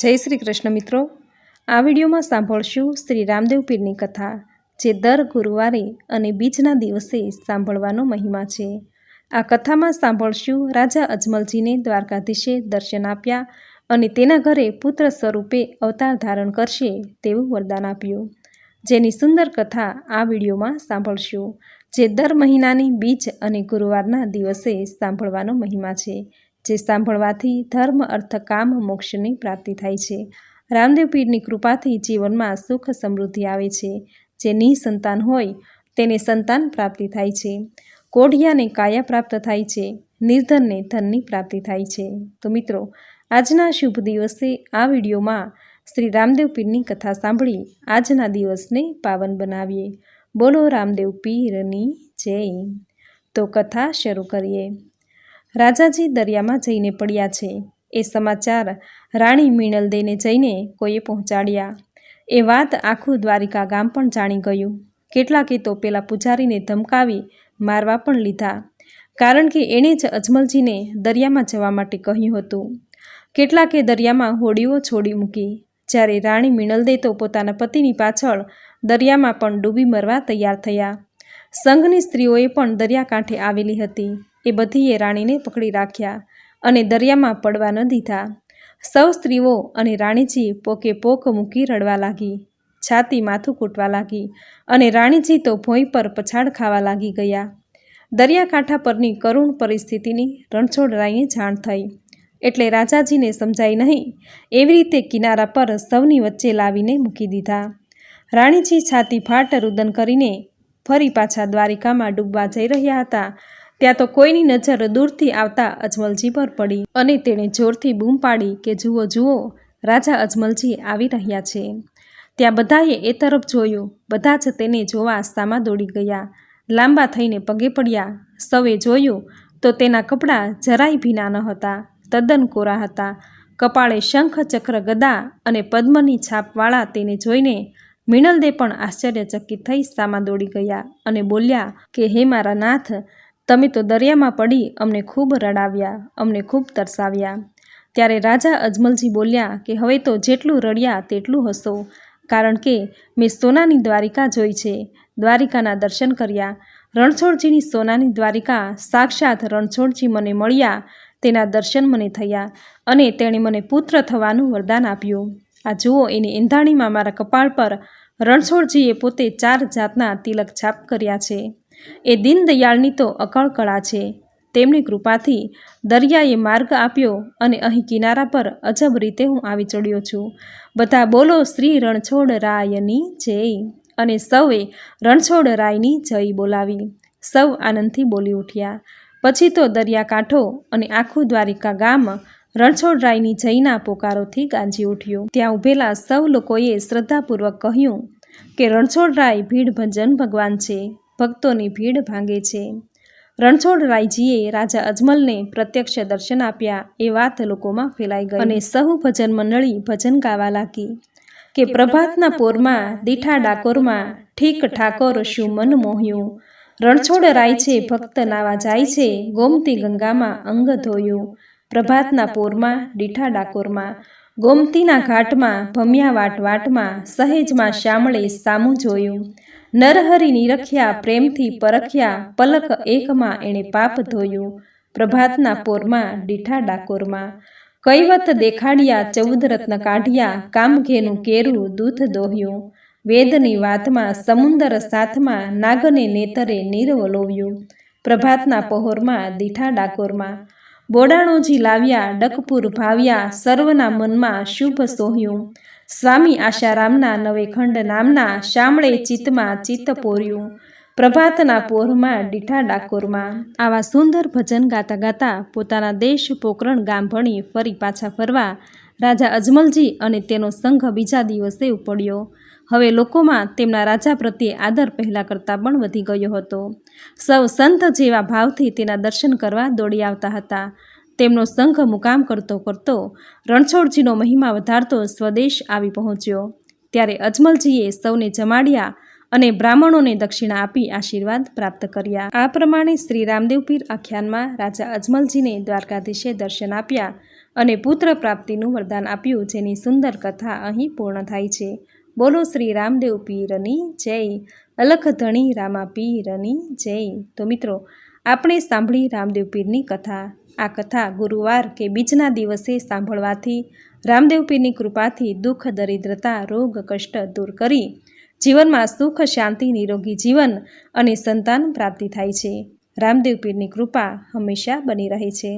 જય શ્રી કૃષ્ણ મિત્રો. આ વિડીયોમાં સાંભળશું શ્રી રામદેવ પીરની કથા, જે દર ગુરુવારે અને બીજના દિવસે સાંભળવાનો મહિમા છે. આ કથામાં સાંભળશું રાજા અજમલજીને દ્વારકાધીશે દર્શન આપ્યા અને તેના ઘરે પુત્ર સ્વરૂપે અવતાર ધારણ કરશે તેવું વરદાન આપ્યું. જેની સુંદર કથા આ વિડીયોમાં સાંભળશું, જે દર મહિનાની બીજ અને ગુરુવારના દિવસે સાંભળવાનો મહિમા છે. જે સાંભળવાથી ધર્મ, અર્થ, કામ, મોક્ષની પ્રાપ્તિ થાય છે. રામદેવ પીરની કૃપાથી જીવનમાં સુખ સમૃદ્ધિ આવે છે. જે નિસંતાન હોય, તેને સંતાન પ્રાપ્તિ થાય છે. કોઢિયાને કાયા પ્રાપ્ત થાય છે. નિર્ધનને ધનની પ્રાપ્તિ થાય છે. તો મિત્રો, આજના શુભ દિવસે આ વિડીયોમાં શ્રી રામદેવ પીરની કથા સાંભળી આજના દિવસને પાવન બનાવીએ. બોલો રામદેવ પીરની જય. તો કથા શરૂ કરીએ. રાજાજી દરિયામાં જઈને પડ્યા છે. એ સમાચાર રાણી મીણલદેને જઈને કોઈએ પહોંચાડ્યા. એ વાત આખું દ્વારિકા ગામ પણ જાણી ગયું. કેટલાકે તો પેલા પૂજારીને ધમકાવી મારવા પણ લીધા. કારણ કે એણે જ અજમલજીને દરિયામાં જવા માટે કહ્યું હતું. કેટલાકે દરિયામાં હોડીઓ છોડી મૂકી. જ્યારે રાણી મીણલદે તો પોતાના પતિની પાછળ દરિયામાં પણ ડૂબી મરવા તૈયાર થયા. સંઘની સ્ત્રીઓએ પણ દરિયાકાંઠે આવેલી હતી. એ બધીએ રાણીને પકડી રાખ્યા અને દરિયામાં પડવા ન દીધા. સૌ સ્ત્રીઓ અને રાણીજી પોકે પોક મૂકી રડવા લાગી, છાતી માથું કૂટવા લાગી અને રાણીજી તો ભોંય પર પછાડ ખાવા લાગી ગયા. દરિયાકાંઠા પરની કરુણ પરિસ્થિતિની રણછોડરાયને જાણ થઈ. એટલે રાજાજીને સમજાય નહીં, એવી રીતે કિનારા પર સૌની વચ્ચે લાવીને મૂકી દીધા. રાણીજી છાતી ફાટ રુદન કરીને ફરી પાછા દ્વારિકામાં ડૂબવા જઈ રહ્યા હતા. ત્યાં તો કોઈની નજર દૂરથી આવતા અજમલજી પર પડી અને તેણે જોરથી બૂમ પાડી કે, જુઓ જુઓ, રાજા અજમલજી આવી રહ્યા છે. ત્યાં બધાએ એ તરફ જોયું. બધા જ તેને જોવા આસ્તામાં દોડી ગયા. લાંબા થઈને પગે પડ્યા. સૌએ જોયું તો તેના કપડાં જરાય ભીના ન હતા. તદ્દન કોરા હતા. કપાળે શંખ, ચક્ર, ગદા અને પદ્મની છાપવાળા તેને જોઈને મીણલદે પણ આશ્ચર્યચકિત થઈ સામા દોડી ગયા અને બોલ્યા કે, હે મારા નાથ તમે તો દરિયામાં પડી અમને ખૂબ રડાવ્યા, અમને ખૂબ તરસાવ્યા. ત્યારે રાજા અજમલજી બોલ્યા કે હવે તો જેટલું રડ્યા તેટલું હસો, કારણ કે મેં સોનાની દ્વારિકા જોઈ છે, દ્વારિકાના દર્શન કર્યા. રણછોડજીની સોનાની દ્વારિકા સાક્ષાત રણછોડજી મને મળ્યા, તેના દર્શન મને થયા અને તેણે મને પુત્ર થવાનું વરદાન આપ્યું. આ જુઓ, એની ઈંધાણીમાં મારા કપાળ પર રણછોડજીએ પોતે ચાર જાતના તિલક છાપ કર્યા છે. એ દીનદયાળની તો અકળ કળા છે. તેમની કૃપાથી દરિયાએ માર્ગ આપ્યો અને અહીં કિનારા પર અજબ રીતે હું આવી ચડ્યો છું. બધા બોલો, શ્રી રણછોડ રાયની જય. અને સૌએ રણછોડ રાયની જય બોલાવી. સૌ આનંદથી બોલી ઉઠ્યા. પછી તો દરિયાકાંઠો અને આખું દ્વારિકા ગામ રણછોડરાયની જયના પોકારોથી ગાંજી ઉઠ્યું. ત્યાં ઊભેલા સૌ લોકોએ શ્રદ્ધાપૂર્વક કહ્યું કે રણછોડરાય ભીડ ભજન ભગવાન છે. ભક્તોની ભીડ ભાંગે છે. રણછોડરાયજીએ રાજા અજમલને પ્રત્યક્ષ દર્શન આપ્યા. એ વાત લોકોમાં ફેલાઈ ગઈ. અને સહુ ભજન મંડળી ભજન ગાવા લાગી. કે પ્રભાતના પોરમાં દીઠા ડાકોરમાં ઠીક ઠાકોર શું મન મોહ્યું. રણછોડ રાય છે ભક્ત નાવા જાય છે. ગોમતી ગંગામાં અંગ ધોયું. પ્રભાતના પોરમાં દીઠા ડાકોરમાં. ગોમતીના ઘાટમાં ભમ્યા વાટ વાટમાં સહેજમાં શામળે સામું જોયું. નરહરી નિરખ્યા પ્રેમથી પરખ્યા પલક એકમાં એણે પાપ ધોયું. પ્રભાતના પોરમાં દીઠા ડાકોરમાં કૈવત દેખાડ્યા ચૌદ રત્ન કાઢ્યા, કામઘેનું કેરું દૂધ દોહ્યું. વેદની વાતમાં સમુંદર સાથમાં નાગને નેતરે નીરવલોવ્યું પ્રભાતના પહોરમાં દીઠા ડાકોરમાં બોડાણોજી લાવ્યા, ડકપુર ભાવ્યા, સર્વના મનમાં શુભ સોહ્યું. સ્વામી આશારામના નવેખંડ નામના શામળે ચિત્તમાં ચિત્ત પોર્યું. પ્રભાતના પોરમાં ડીઠા ડાકોરમાં. આવા સુંદર ભજન ગાતા ગાતા પોતાના દેશ પોકરણ ગામ ભણી ફરી પાછા ફરવા રાજા અજમલજી અને તેનો સંઘ બીજા દિવસે ઉપડ્યો. હવે લોકોમાં તેમના રાજા પ્રત્યે આદર પહેલાં કરતાં પણ વધી ગયો હતો. સૌ સંત જેવા ભાવથી તેના દર્શન કરવા દોડી આવતા હતા. તેમનો સંઘ મુકામ કરતો કરતો રણછોડજીનો મહિમા વધારતો સ્વદેશ આવી પહોંચ્યો. ત્યારે અજમલજીએ સૌને જમાડ્યા અને બ્રાહ્મણોને દક્ષિણા આપી આશીર્વાદ પ્રાપ્ત કર્યા. આ પ્રમાણે શ્રી રામદેવ પીર આખ્યાનમાં રાજા અજમલજીને દ્વારકાધીશે દર્શન આપ્યા અને પુત્ર પ્રાપ્તિનું વરદાન આપ્યું, જેની સુંદર કથા અહીં પૂર્ણ થાય છે. બોલો શ્રી રામદેવ પીરની જય, અલખ ધણી રામા પીરની જય. તો મિત્રો, આપણે સાંભળી રામદેવ પીરની કથા. આ કથા ગુરુવાર કે બીજના દિવસે સાંભળવાથી રામદેવ પીરની કૃપાથી દુઃખ, દરિદ્રતા, રોગ, કષ્ટ દૂર કરી જીવનમાં સુખ, શાંતિ, નિરોગી જીવન અને સંતાન પ્રાપ્તિ થાય છે. રામદેવ પીરની કૃપા હંમેશા બની રહે છે.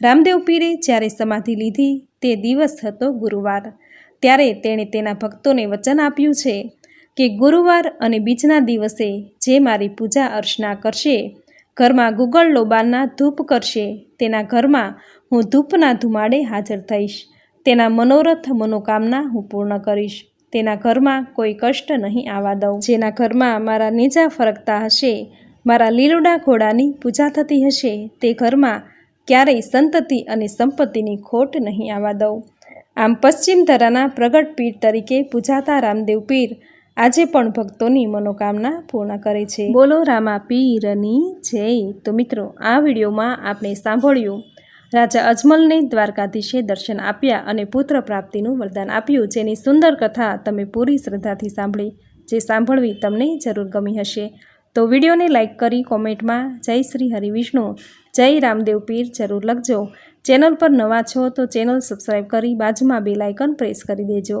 રામદેવ પીરે જ્યારે સમાધિ લીધી તે દિવસ હતો ગુરુવાર. ત્યારે તેણે તેના ભક્તોને વચન આપ્યું છે કે ગુરુવાર અને બીજના દિવસે જે મારી પૂજા અર્ચના કરશે ઘરમાં ગુગળ લોબાનના ધૂપ કરશે. તેના ઘરમાં હું ધૂપના ધુમાડે હાજર થઈશ. તેના મનોરથ મનોકામના હું પૂર્ણ કરીશ. તેના ઘરમાં કોઈ કષ્ટ નહીં આવવા દઉં. જેના ઘરમાં મારા નીજા ફરકતા હશે, મારા લીલોડા ઘોડાની પૂજા થતી હશે, તે ઘરમાં ક્યારેય સંતતિ અને સંપત્તિની ખોટ નહીં આવવા દઉં. આમ પશ્ચિમ ધરાના પ્રગટ પીર તરીકે પૂજાતા રામદેવ પીર આજે પણ ભક્તોની મનોકામના પૂર્ણ કરે છે. બોલો રામા પીરની જય. તો મિત્રો, આ વિડીયોમાં આપણે સાંભળ્યું. રાજા અજમલને દ્વારકાધીશે દર્શન આપ્યા અને પુત્ર પ્રાપ્તિનું વરદાન આપ્યું. જેની સુંદર કથા તમે પૂરી શ્રદ્ધાથી સાંભળી. જે સાંભળવી તમને જરૂર ગમી હશે. તો વિડીયોને લાઇક કરી કોમેન્ટમાં જય શ્રી હરિવિષ્ણુ જય રામદેવ પીર જરૂર લખજો. ચેનલ પર નવા છો તો ચેનલ સબસ્ક્રાઈબ કરી બાજુમાં બે લાઇકન પ્રેસ કરી દેજો.